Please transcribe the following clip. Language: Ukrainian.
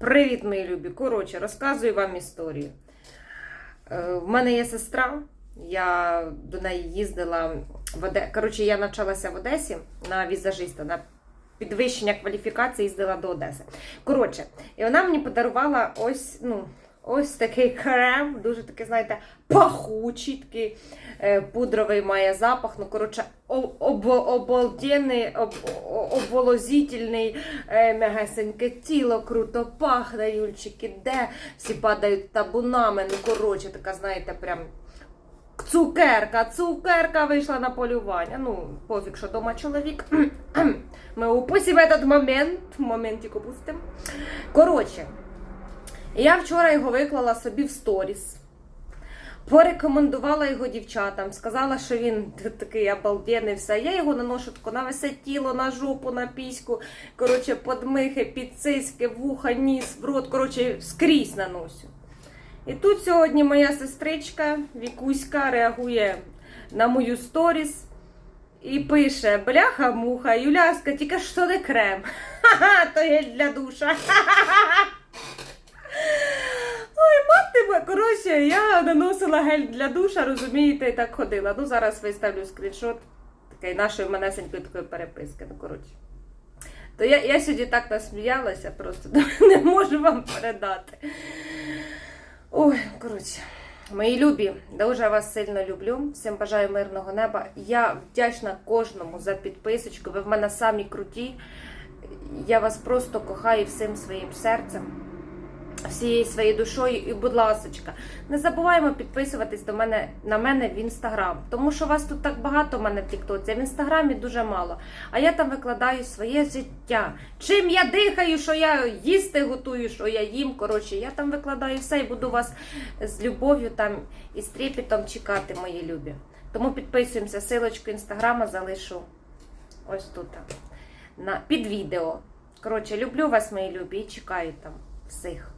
Привіт, мої любі! Коротше, розказую вам історію. Е, В мене є сестра, я до неї їздила в Оде... Коротше, я навчалася в Одесі на візажиста, на підвищення кваліфікації їздила до Одеси. Коротше, і вона мені подарувала ось, ну, ось такий крем, дуже такий, знаєте, пахучий, такий е, пудровий має запах. Ну, коротше, об, об, обалденний, об, е, м'ягесеньке тіло, круто пахне, Юльчик іде, всі падають табунами. Ну, коротше, така, знаєте, прям. Цукерка, цукерка вийшла на полювання. Ну, пофіг, що дома чоловік. Ми упустимо этот момент, моментик упустимо. Коротше, я вчора його виклала собі в сторіс. Порекомендувала його дівчатам, сказала, що він такий обалденний, все. Я його наношу тако на все тіло, на жопу, на піську, коротше, подмихи, підсиськи, вуха, ніс, в рот, коротше, скрізь наношу. І тут сьогодні моя сестричка Вікуська реагує на мою сторіс і пише: Бляха-муха, Юляска, тільки що не крем. Ха-ха, то є для душа. Ха-ха-ха. Ой, мати моя. Коротше, я наносила гель для душа, розумієте, і так ходила. Ну, зараз виставлю скріншот такої нашої манесенької такої переписки. Ну, коротше. То я, я сьогодні так насміялася, просто не можу вам передати. Ой, коротше, мої любі, дуже вас сильно люблю. Всім бажаю мирного неба. Я вдячна кожному за підписочку. Ви в мене самі круті. Я вас просто кохаю всім своїм серцем, всією своєю душою. І, будь ласочка, не забуваємо підписуватись до мене на мене в інстаграм, тому що вас тут так багато в мене в Тіктоці, в інстаграмі дуже мало. А я там викладаю своє життя. Чим я дихаю, що я їсти готую, що я їм. Коротше, я там викладаю все і буду вас з любов'ю там і з трепетом чекати, мої любі. Тому підписуємося, силочку інстаграма залишу ось тут. На, під відео. Коротше, люблю вас, мої любі, і чекаю там всіх.